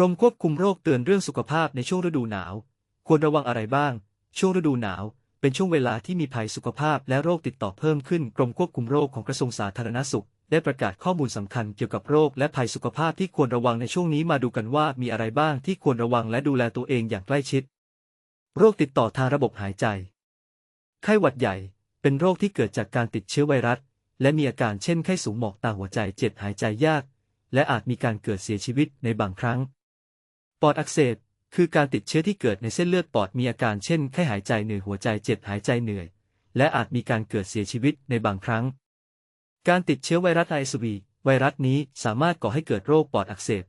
รมควบคุมโรคเตือนเรื่องสุขภาพในช่วงฤดูหนาว ควรระวังอะไรบ้าง ช่วงฤดูหนาว เป็นช่วงเวลาที่มีภัยสุขภาพและโรคติดต่อเพิ่มขึ้น กรมควบคุมโรคของกระทรวงสาธารณสุข ได้ประกาศข้อมูลสำคัญเกี่ยวกับโรคและภัยสุขภาพที่ควรระวังในช่วงนี้มาดูกันว่ามีอะไรบ้างที่ควรระวังและดูแลตัวเองอย่างใกล้ชิด โรคติดต่อทางระบบหายใจ ไข้หวัดใหญ่ เป็นโรคที่เกิดจากการติดเชื้อไวรัส และมีอาการเช่นไข้สูงหมอกตาหัวใจเจ็บหายใจยาก และอาจมีการเกิดเสียชีวิตในบางครั้ง ปอดอักเสบคือการติดเชื้อที่เกิดในเส้นเลือดปอดมีอาการเช่นไข้หายใจเหนื่อยหัวใจเจ็บหายใจเหนื่อย และอาจมีการเกิดเสียชีวิตในบางครั้ง การติดเชื้อไวรัสไอซวีไวรัสนี้สามารถก่อให้เกิดโรคปอดอักเสบ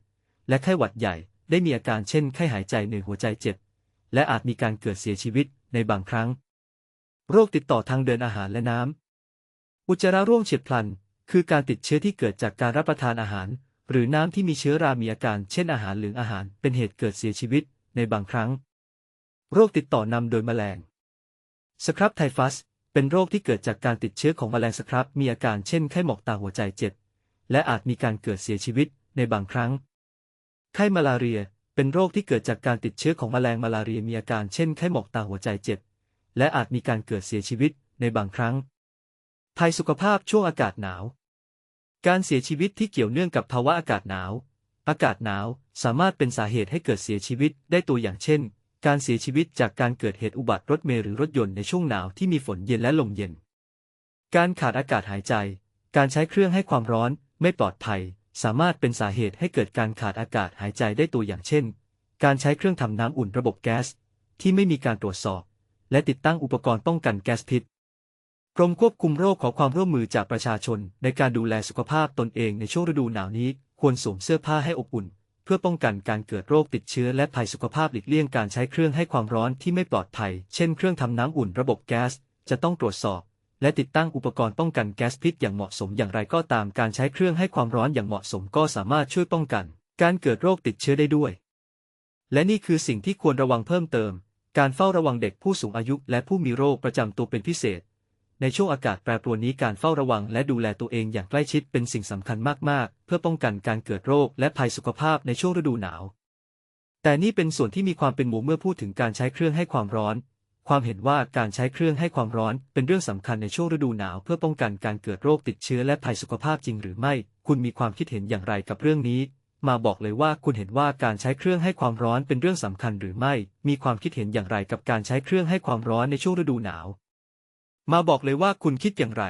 และไข้หวัดใหญ่ได้มีอาการเช่นไข้หายใจเหนื่อยหัวใจเจ็บ และอาจมีการเกิดเสียชีวิตในบางครั้ง โรคติดต่อทางเดินอาหารและน้ำอุจจาระร่วงเฉียบพลัน คือการติดเชื้อที่เกิดจากการรับประทานอาหาร หรือน้ำที่มีเชื้อรามีอาการเช่นอาหารหรืออาหารเป็นเหตุเกิดเสียชีวิตในบางครั้ง โรคติดต่อนำโดยแมลง สครับไทฟัส เป็นโรคที่เกิดจากการติดเชื้อของแมลงสครับ มีอาการเช่นไข้หมอกตาหัวใจเจ็บ และอาจมีการเกิดเสียชีวิตในบางครั้ง ไข้มาลาเรีย เป็นโรคที่เกิดจากการติดเชื้อของแมลงมาลาเรียมีอาการเช่นไข้หมอกตาหัวใจเจ็บ และอาจมีการเกิดเสียชีวิตในบางครั้งภัยสุขภาพช่วงอากาศหนาว การเสียชีวิตที่เกี่ยวเนื่องกับภาวะอากาศหนาว อากาศหนาวสามารถเป็นสาเหตุให้เกิดเสียชีวิตได้ตัวอย่างเช่น การเสียชีวิตจากการเกิดเหตุอุบัติรถเมล์หรือรถยนต์ในช่วงหนาวที่มีฝนเย็นและลมเย็น การขาดอากาศหายใจ การใช้เครื่องให้ความร้อนไม่ปลอดภัย สามารถเป็นสาเหตุให้เกิดการขาดอากาศหายใจได้ตัวอย่างเช่น การใช้เครื่องทำน้ำอุ่นระบบแก๊สที่ไม่มีการตรวจสอบ และติดตั้งอุปกรณ์ป้องกันแก๊สพิษ กรมควบคุมโรคขอความร่วมมือจากประชาชน ในการดูแลสุขภาพตนเองในช่วงฤดูหนาวนี้ ควรสวมเสื้อผ้าให้อบอุ่น เพื่อป้องกันการเกิดโรคติดเชื้อและภัยสุขภาพหลีกเลี่ยงการใช้เครื่องให้ความร้อนที่ไม่ปลอดภัย เช่นเครื่องทำน้ำอุ่นระบบแก๊ส จะต้องตรวจสอบ และติดตั้งอุปกรณ์ป้องกันแก๊สพิษอย่างเหมาะสมอย่างไรก็ตามการใช้เครื่องให้ความร้อนอย่างเหมาะสมก็สามารถช่วยป้องกัน การเกิดโรคติดเชื้อได้ด้วย และนี่คือสิ่งที่ควรระวังเพิ่มเติม การเฝ้าระวังเด็กผู้สูงอายุ และผู้มีโรคประจำตัวเป็นพิเศษ ในช่วงอากาศแปรปรวนนี้การเฝ้าระวังและดูแลตัวเองอย่างใกล้ชิดเป็นสิ่งสำคัญมาก ๆ เพื่อป้องกันการเกิดโรคและภัยสุขภาพในช่วงฤดูหนาว แต่นี่เป็นส่วนที่มีความเป็นหมู่เมื่อพูดถึงการใช้เครื่องให้ความร้อน ความเห็นว่าการใช้เครื่องให้ความร้อนเป็นเรื่องสำคัญในช่วงฤดูหนาว เพื่อป้องกันการเกิดโรคติดเชื้อและภัยสุขภาพจริงหรือไม่ คุณมีความคิดเห็นอย่างไรกับเรื่องนี้ มาบอกเลยว่าคุณเห็นว่าการใช้เครื่องให้ความร้อนเป็นเรื่องสำคัญหรือไม่ มีความคิดเห็นอย่างไรกับการใช้เครื่องให้ความร้อนในช่วงฤดูหนาว มาบอกเลยว่าคุณคิดอย่างไร